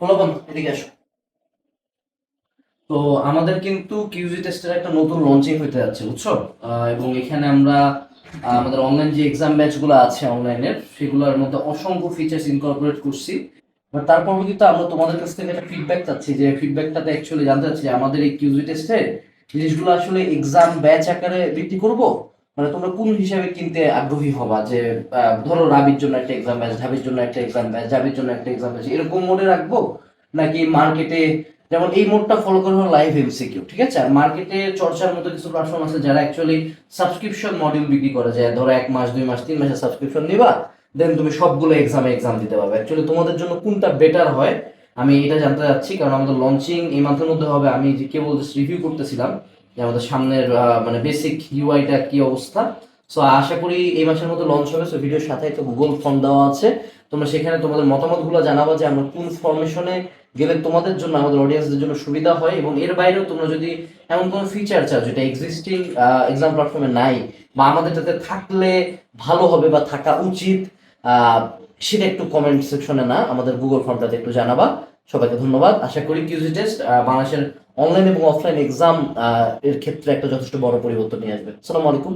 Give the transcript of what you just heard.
পোলাপন এদিকে আসো। তো আমাদের কিন্তু কিউজি টেস্টের একটা নতুন লঞ্চিং হতে যাচ্ছে, বুঝছ? এবং এখানে আমরা আমাদের অনলাইন যে এক্সাম ব্যাচগুলো আছে অনলাইনের সেগুলোর মধ্যে অসংখ্য ফিচার্স ইনকর্পোরেট করছি। বাট তার পরবর্তীতে আমরা তোমাদের কাছ থেকে একটা ফিডব্যাক চাচ্ছি, যে ফিডব্যাকটাতে অ্যাকচুয়ালি জানতে চাচ্ছি যে আমাদের এই কিউজি টেস্টে জিনিসগুলো আসলে এক্সাম ব্যাচ আকারে বিক্রি করব? মানে তোমরা কোন হিসাবে কিনতে আগ্রহী হবা? যে ধরো রাবির জন্য একটা এক্সাম ব্যাচ ঢাবির জন্য একটা এক্সাম ব্যাচ জাবির জন্য একটা এক্সাম ব্যাচ এরকম মোডে রাখব? নাকি মার্কেটে যেমন এই মোডটা ফলো করে হলো লাইভ এমসিকিউ ঠিক আছে? আর মার্কেটে চর্চার মতো কিছু প্ল্যাটফর্ম আছে যারা অ্যাকচুয়ালি সাবস্ক্রিপশন মডিউল বিক্রি করে যায় ধরো এক মাস, দুই মাস, তিন মাসের সাবস্ক্রিপশন নিবা দেন তুমি সবগুলো এক্সামে এক্সাম দিতে পারবে। অ্যাকচুয়ালি তোমাদের জন্য কোনটা বেটার হয়, আমি এটা জানতে চাচ্ছি, কারণ আমাদের লঞ্চিং এই মাসের মধ্যে হবে, আমি যে কেবল রিভিউ করতেছিলাম যে আমাদের সামনের মানে বেসিক ইউআইটা কি অবস্থা? সো আশা করি এই মাসের মধ্যে লঞ্চ হবে। সো ভিডিওর সাথে একটা গুগল ফর্ম দেওয়া আছে। তোমরা সেখানে তোমাদের মতামতগুলো জানাবা যে আমরা কোন ফরমেশনে গেলে তোমাদের জন্য, আমাদের অডিয়েন্সদের জন্য সুবিধা হয় এবং এর বাইরেও তোমরা যদি এমন কোনো ফিচার চাও যেটা এক্সিস্টিং এক্সাম প্ল্যাটফর্মে নাই বা আমাদের যাতে থাকলে ভালো হবে বা থাকা উচিত সেটা একটু কমেন্ট সেকশনে না, আমাদের গুগল ফর্মটাতে একটু জানাবা। সবাইকে ধন্যবাদ। আশা করি কিউজি টেস্ট বাংলাদেশের অনলাইন এবং অফলাইন এক্সাম এর ক্ষেত্রে একটা যথেষ্ট বড় পরিবর্তন নিয়ে আসবে। আসসালামু আলাইকুম।